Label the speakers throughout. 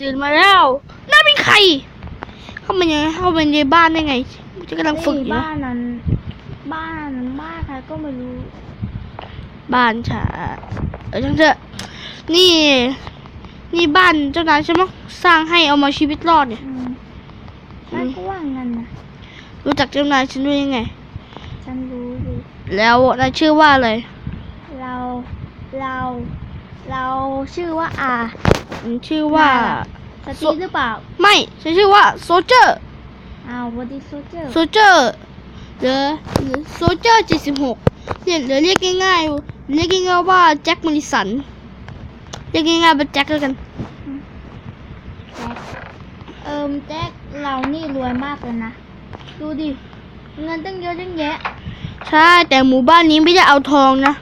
Speaker 1: ตื่นมาแล้วน่าเป็นใคร เข้ามายังเข้ามาในบ้านได้ไงจะกำลังฝึกอยู่
Speaker 2: บ้า
Speaker 1: นะ
Speaker 2: นนั้น บ้านนั้นบ้านใครก็ไม่รู้
Speaker 1: บ้านฉันเออช่างเถอะนี่ นี่บ้านเจ้านายใช่ไหมสร้างให้เอามาชีวิตรอดเนี่ย
Speaker 2: อืมฉันก็ว่างั้นนะ
Speaker 1: รู้จักเจ้านายฉันด้วยยังไง
Speaker 2: ฉันรู้ดิ
Speaker 1: แล้วนายชื่อว่าอะไร
Speaker 2: เรา เรา เราชื่อว่าอา
Speaker 1: ฉันชื่อว่า
Speaker 2: สตีหรือเปล่า
Speaker 1: ไม่ฉันชื่อว่าโซเจอร์
Speaker 2: อ้าววันดีโซเจอร์
Speaker 1: โซเจอร์หรือหรือโซเจอร์เจ็ดสิบหกเรียกหรือเรียกง่ายๆเรียกง่ายๆว่าแจ็คมาริสันเรียกง่ายๆเป็นแจ็คแล้วกัน
Speaker 2: แจ็คเอิมแจ็คเรานี่รวยมากเลยนะ ดูดิ เงินตั้งเยอะตั้งแยะ
Speaker 1: ใช่ แต่หมู่บ้านนี้ไม่ได้เอาทองนะ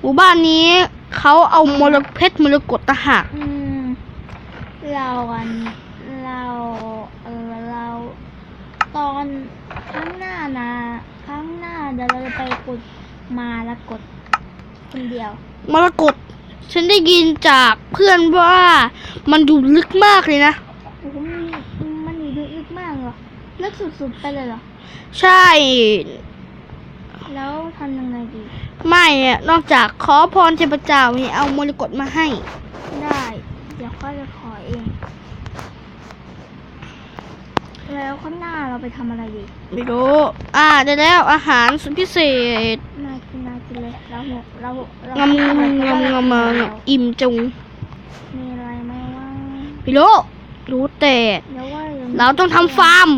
Speaker 1: หมู่บ้านนี้ เขาเอามรเพชรมรกตต่างหาก
Speaker 2: อืมเราอันเราเออเราตอนครั้งหน้านะครั้งหน้าเดี๋ยวเราจะไปกดมาแล้วกดคนเดียว
Speaker 1: มรกตฉันได้ยินจากเพื่อนว่ามันดูลึกมากเลยนะ
Speaker 2: โอ้โหมันมันอยู่ลึกมากเหรอลึกสุดๆไปเลยเหรอ
Speaker 1: ใช่
Speaker 2: แล้วทำยังไงดี
Speaker 1: ไม่อะนอกจากขอพรเทพเจ้าให้เอามรกตมาให้
Speaker 2: ได้ เดี๋ยวค่อยจะขอเอง แล้วข้างหน้าเราไปทำอะไรดี
Speaker 1: ไม่รู้ อ่าได้แล้วอาหารสุดพิเศษ
Speaker 2: น่ากินน่ากินเลยเราหกเราเรา
Speaker 1: งำงำงำงำงำอิ่มจุง
Speaker 2: มีอะไรไหมว่า
Speaker 1: ไม่รู้รู้แต่
Speaker 2: เดี๋ยวว่าดี๋ยว
Speaker 1: เราต้องทำฟาร์ม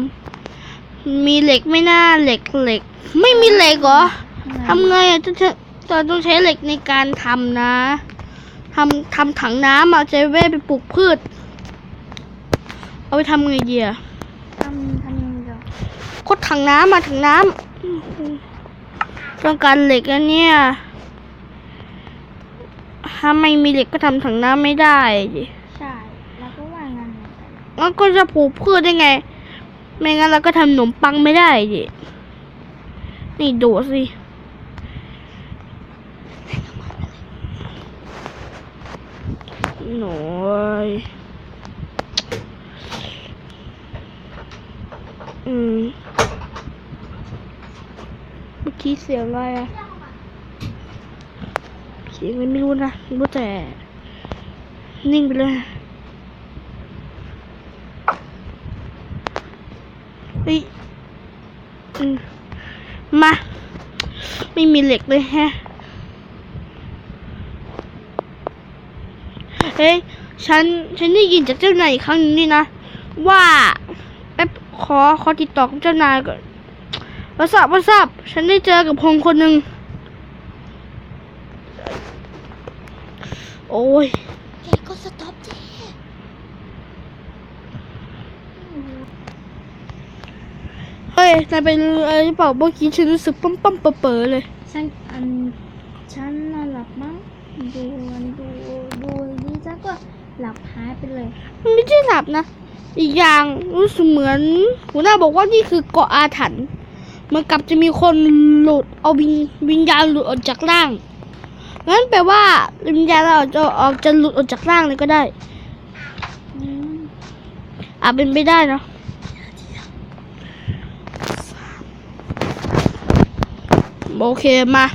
Speaker 1: มีเหล็กไม่น่าเหล็กเหล็ก ไม่มีเหล็กเหรอทำไงอะต้องใช้เราต้องใช้เหล็กในการทำนะทำทำถังน้ำเอาใจเว้ไปปลูกพืช เอาไปทำไงดีอะ
Speaker 2: ทำทำยังไงเดี๋ยว
Speaker 1: คดถังน้ำมาถังน้ำต้องการเหล็กอันเนี้ยถ้าไม่มีเหล็กก็ทำถังน้ำไม่ได้ดิ
Speaker 2: ใช่เราก็ว่างั้นเหมือนกัน
Speaker 1: งั้นก็จะปลูกพืชได้ไง ไม่งั้นเราก็ทำขนมปังไม่ได้ดินี่ดูสิหน่อยอืมเมื่อกี้เสียงอะไรอะเสียงอะไรไม่รู้นะรู้แต่นิ่งไปเลย เฮ้ยมา ไม่มีเหล็กเลยแฮะ เฮ้ย ฉัน ฉันได้ยินจากเจ้านายอีกครั้งหนึงนี่นะ ว่าแป๊บขอ ขอติดต่อกับเจ้านายก่อนวัสับวัสับฉันได้เจอกับพงคนหนึ่ง โอ้ย
Speaker 2: แกก็สต็อปเจ
Speaker 1: เฮ้ย นายเป็นอะไรหรือเปล่าเมื่อกี้ฉันรู้สึกปั๊มปั๊มเป๋อเลย
Speaker 2: ฉันอันฉันน่ะหลับมั้งดูมันดูดูดีฉันก็หลับหายไปเลย
Speaker 1: มันไม่ใช่หลับนะ อีกอย่างรู้สึกเหมือนหัวหน้าบอกว่านี่คือเกาะอาถรรพ์มือนกลับจะมีคนหลุดเอาวิญวิญญาณหลุดออกจากร่างงั้นแปลว่าวิญญาณเราจะออกจะหลุดออกจากร่างเลยก็ได้
Speaker 2: อืม
Speaker 1: อาจเป็นไปได้เนาะ โอเคมา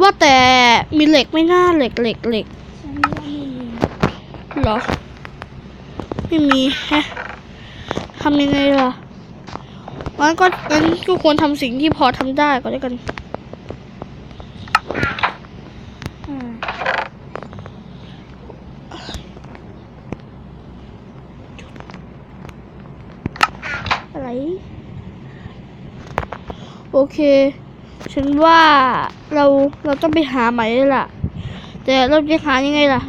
Speaker 1: ว่าแต่มีเหล็กไม่น่าเหล็กเหล็กเหล็กหรอ ไม่มีแฮะทำยังไงล่ะงั้นก็งั้นก็ควรทำสิ่งที่พอทำได้ก็แล้วกัน
Speaker 2: อะ
Speaker 1: ไร โอเค ฉันว่าเราเราต้องไปหาใหม่แล้วล่ะ แต่เราจะหายังไงล่ะ